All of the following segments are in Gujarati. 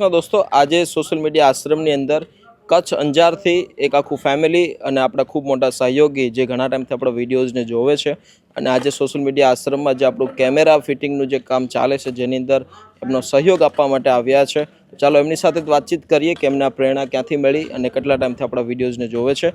કૃષ્ણ દોસ્તો આજે સોશિયલ મીડિયા આશ્રમની અંદર કચ્છ અંજારથી એક આખું ફેમિલી અને આપણા ખૂબ મોટા સહયોગી જે ઘણા ટાઈમથી આપણા વિડીયોઝને જોવે છે અને આજે સોશિયલ મીડિયા આશ્રમમાં જે આપણું કેમેરા ફિટિંગનું જે કામ ચાલે છે જેની અંદર એમનો સહયોગ આપવા માટે આવ્યા છે. ચાલો એમની સાથે વાતચીત કરીએ કે એમને પ્રેરણા ક્યાંથી મળી અને કેટલા ટાઈમથી આપણા વિડીયોઝને જોવે છે.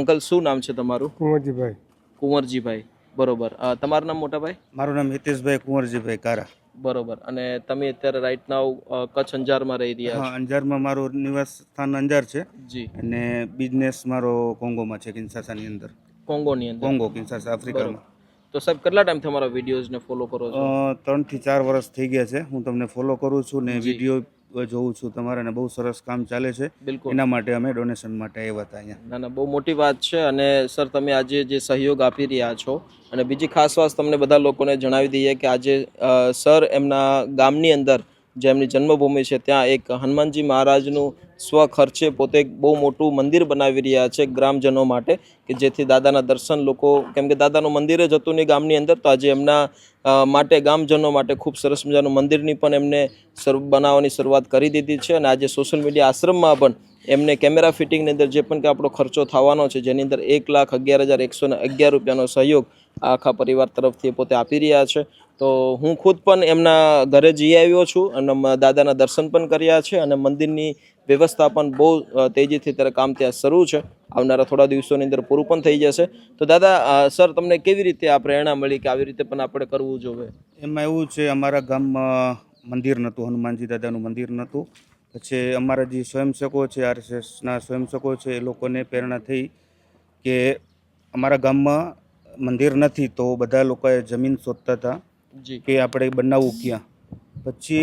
અંકલ શું નામ છે તમારું? કુંવરજીભાઈ. કુંવરજીભાઈ બરોબર. તમારું નામ મોટાભાઈ? મારું નામ હિતેશભાઈ કુંવરજીભાઈ કારા. બરોબર. અને તમે અત્યારે રાઈટ નાવ કચ્છ અંજારમાં રહી રહ્યા હા અંજારમાં મારું નિવાસ સ્થાન અંજાર છે. જી. અને બિઝનેસ મારો કોંગોમાં છે કિન્સાસાની અંદર. કોંગોની અંદર. કોંગો કિન્સાસા આફ્રિકામાં. તો સાહેબ કેટલા ટાઈમથી અમારા વિડીયોઝને ફોલો કરો છો? ત્રણથી ચાર વર્ષ થઈ ગયા છે. હું તમને ફોલો કરું છું ને વીડિયો જોઉં છું. તમારા ને બહુ સરસ કામ ચાલે છે. બિલકુલ. એના માટે અમે ડોનેશન માટે આવ્યા હતા અહીંયા. ના ના બહુ મોટી વાત છે અને સર તમે આજે જે સહયોગ આપી રહ્યા છો અને બીજી ખાસ વાત તમને બધા લોકોને જણાવી દઈએ કે આજે સર એમના ગામની અંદર જે એમની જન્મભૂમિ છે, ત્યાં એક હનુમાનજી મહારાજનું સ્વ ખર્ચે પોતે બહુ મોટું મંદિર બનાવી રહ્યા છે ગ્રામજનો માટે, કે જેથી દાદાના દર્શન લોકો, કેમ કે દાદાનું મંદિર જ હતું નહીં ગામની અંદર, તો આજે એમના માટે ગામજનો માટે ખૂબ સરસ મજાનું મંદિરની પણ એમને બનાવવાની શરૂઆત કરી દીધી છે. અને આજે સોશિયલ મીડિયા આશ્રમમાં પણ એમને કેમેરા ફિટિંગની અંદર જે પણ કે આપણો ખર્ચો થવાનો છે, જેની અંદર એક લાખ અગિયાર હજાર એકસો ને અગિયાર રૂપિયાનો સહયોગ આખા પરિવાર તરફથી પોતે આપી રહ્યા છે. તો હું ખુદ પણ એમના ઘરે જઈ આવ્યો છું અને દાદાના દર્શન પણ કર્યા છે અને મંદિરની વ્યવસ્થા પણ બહુ તેજીથી ત્યારે કામ ત્યાં શરૂ છે. આવનારા થોડા દિવસોની અંદર પૂરું પણ થઈ જશે. તો દાદા સર, તમને કેવી રીતે આ પ્રેરણા મળી કે આવી રીતે પણ આપણે કરવું જોઈએ? એમાં એવું છે, અમારા ગામમાં મંદિર નહોતું, હનુમાનજી દાદાનું મંદિર નહોતું. પછી અમારા જે સ્વયંસેવકો છે, આરએસએસના સ્વયંસેવકો છે, એ લોકોને પ્રેરણા થઈ કે અમારા ગામમાં મંદિર નથી, તો બધા લોકોએ જમીન શોધતા હતા. કે આપણે બનાવવું ક્યાં? પછી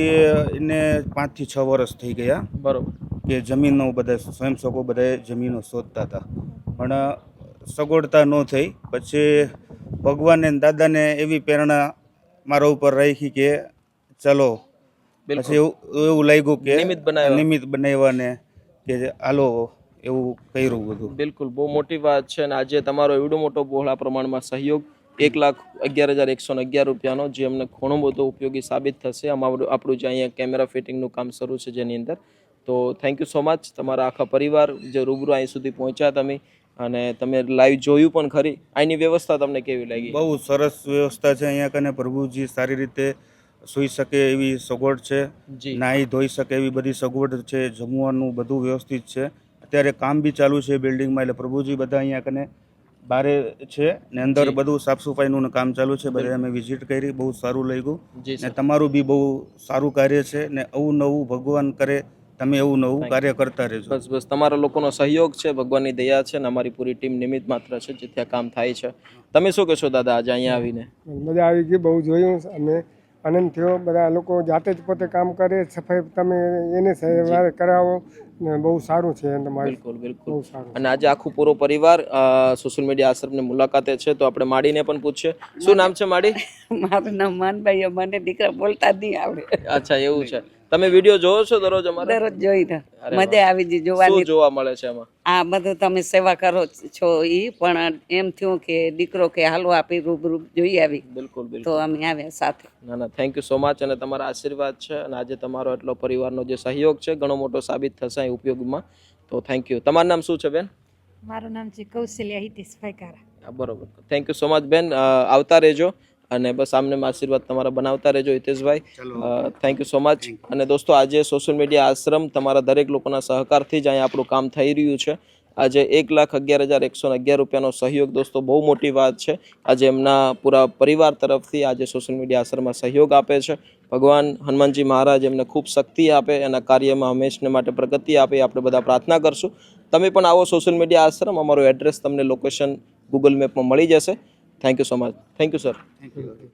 એને પાંચથી છ વર્ષ થઈ ગયા. બરાબર. કે જમીનો બધા સ્વયંસેવકો બધાએ જમીનો શોધતા હતા. પણ સગવડતા ન થઈ. પછી ભગવાને દાદાને એવી પ્રેરણા મારા ઉપર રાખી કે ચલો પછી એવું એવું લાગ્યું કે નિમિત્ત બનાવ્યા. નિમિત્ત બનાવવાને કે હાલો એવું કર્યું બધું. બિલકુલ બહુ મોટી વાત છે અને આજે તમારો એવડો મોટો બહોળા પ્રમાણમાં સહયોગ એક લાખ અગિયાર હજાર એકસો અગિયાર રૂપિયાનો જે અમને ઘણો બધો ઉપયોગી સાબિત થશે. અમારું આપણું જે અહીંયા કેમેરા ફિટિંગનું કામ શરૂ છે જેની અંદર. તો થેન્ક યુ સો મચ તમારા આખા પરિવાર જે રૂબરૂ અહીં સુધી પહોંચ્યા તમે અને તમે લાઈવ જોયું પણ ખરી. અહીંની વ્યવસ્થા તમને કેવી લાગી? બહુ સરસ વ્યવસ્થા છે અહીંયા કને. પ્રભુજી સારી રીતે સૂઈ શકે એવી સગવડ છે. નાહી ધોઈ શકે એવી બધી સગવડ છે. જમવાનું બધું વ્યવસ્થિત છે. અત્યારે કામ બી ચાલુ છે બિલ્ડિંગમાં એટલે પ્રભુજી બધા અહીંયા કને બારે છે ને અંદર બધું સાફ સફાઈનું કામ ચાલુ છે. બધા અમે વિઝિટ કરી બહુ સારું લાગ્યું. જી ને તમારું બી બહુ સારું કાર્ય છે ને આવું નવું ભગવાન કરે તમે એવું નવું કાર્ય કરતા રહેજો. બસ બસ તમારા લોકોનો સહયોગ છે ભગવાનની દયા છે ને અમારી પૂરી ટીમ નિમિત્ત માત્ર છે જેથી આ કામ થાય છે. તમે શું કહેશો દાદા આજે અહીંયા આવીને? મજા આવી ગઈ બહુ જોયું અને આનંદ થયો. બધા લોકો જાતે જ પોતે કામ કરે સફાઈ તમે એને સહેવાર કરાવો. ને બહુ સારું છે એમ તમારું. બિલકુલ બિલકુલ. બહુ સારું. અને આજે આખું પૂરો પરિવાર સોશિયલ મીડિયા આશ્રમની મુલાકાતે છે. તો આપણે માડીને પણ પૂછીએ. શું નામ છે માડી? મારું નામ માનભાઈ મને દીકરા બોલતા જ નહીં આવડે. અચ્છા એવું છે. તમે વીડિયો જોવો છો દરરોજ અમારે? દરરોજ જોઈને મજા આવી શું જોવાની. જોવા મળે છે એમાં? આ બધું તમે સેવા કરો છો ઈ પણ એમ થયું કે દીકરો કે હાલો આપી રૂબરૂ જોઈ આવી. બિલકુલ બિલકુલ. તો અમે આવ્યા સાથે. ના ના થેન્ક યુ સો મચ અને તમારા આશીર્વાદ છે અને આજે તમારો એટલો પરિવારનો જે સહયોગ છે ઘણો મોટો સાબિત થશે અહીં ઉપયોગમાં. તો થેન્ક યુ તમારું નામ શું છે બેન? મારું નામ છે કૌશલ્યા હિતેશભાઈ કારા. બરોબર. થેન્ક યુ સો મચ બેન. આવતા રહેજો. અને બસ આમને આશીર્વાદ તમારા બનાવતા રહેજો હિતેશભાઈ. થેન્ક યુ સો મચ અને દોસ્તો આજે સોશિયલ મીડિયા આશ્રમ તમારા દરેક લોકોના સહકારથી જ અહીંયા આપણું કામ થઈ રહ્યું છે. આજે એક લાખ અગિયાર હજાર એકસો ને અગિયાર રૂપિયાનો સહયોગ દોસ્તો બહુ મોટી વાત છે. આજે એમના પૂરા પરિવાર તરફથી આજે સોશિયલ મીડિયા આશ્રમમાં સહયોગ આપે છે. ભગવાન હનુમાનજી મહારાજ એમને ખૂબ શક્તિ આપે એના કાર્યમાં હંમેશને માટે પ્રગતિ આપે આપણે બધા પ્રાર્થના કરશું. તમે પણ આવો સોશિયલ મીડિયા આશ્રમ અમારું એડ્રેસ તમને લોકેશન ગૂગલ મેપમાં મળી જશે. Thank you so much thank you sir thank you